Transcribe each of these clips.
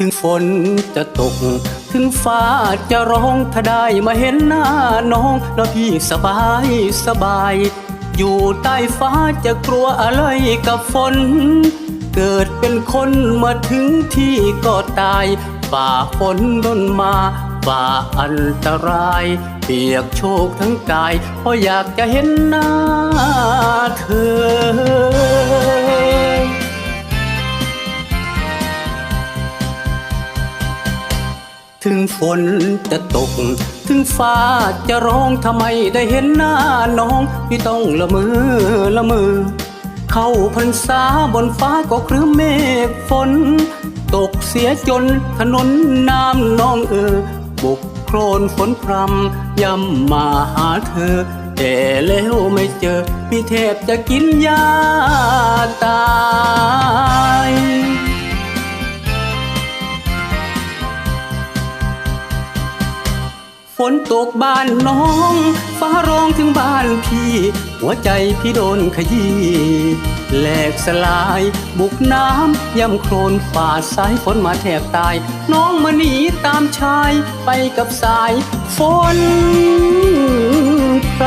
ถึงฝนจะตก ถึงฟ้าจะร้องถ้าได้มาเห็นหน้าน้องแล้วพี่สบายสบาย อยู่ใต้ฟ้าจะกลัวอะไรกับฝน เกิดเป็นคนมาถึงที่ก็ตายฝ่าฝนดนมาฝ่าอันตราย เปียกโชกทั้งกายเพราะอยากจะเห็นหน้าเธอ ถึงฝนจะตก ถึงฟ้าจะร้องทำไมได้เห็นหน้าน้องพี่ต้องละมือละมือ เข้าพรรษาบนฟ้าก็ครึ้มเมฆฝน ตกเสียจนถนนน้ำนองเออบุกโครนฝนพรำย่ำมาหาเธอ แต่แล้วไม่เจอพี่เทพจะกินยา ฝนตกบ้านน้อง ฟ้าร้องถึงบ้านพี่ หัวใจพี่โดนขยี้แหลกสลาย บุกน้ำย่ำโครนฝ่าสายฝนมาแทบตาย น้องมาหนีตามชาย ไปกับสาย ฝนพร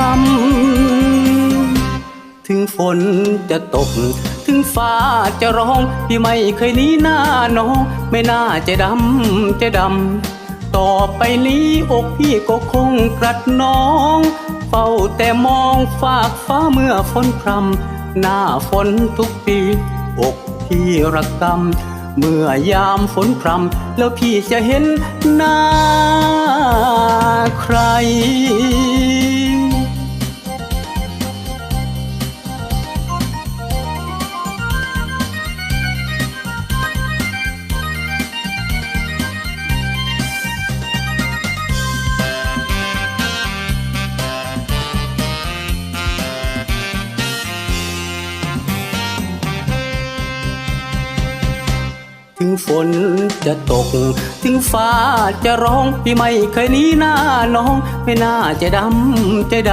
ำถึงฝนจะตก ถึงฟ้าจะร้อง พี่ไม่เคยหนีหน้าน้อง ไม่น่าจะดำจะดำ ต่อไปนี้อกพี่ก็คงกรัดน้อง เฝ้าแต่มองฝากฟ้าเมื่อฝนพรำหน้าฝนทุกปีอกพี่ระกำเมื่อยามฝนพรำแล้วพี่จะเห็นหน้าใคร ถึงฝนจะตก ถึงฟ้าจะร้องพี่ไม่เคยหนีหน้าน้อง ไม่น่าจะดำจะด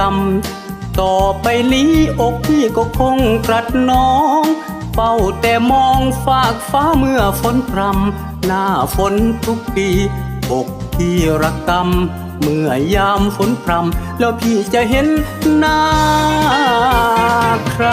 ำ ต่อไปนี้อกพี่ก็คงกรัดน้องเฝ้าแต่มองฝากฟ้าเมื่อฝนพรำหน้าฝนทุกปีอกพี่ระกำเมื่อยามฝนพรำแล้วพี่จะเห็นหน้าใคร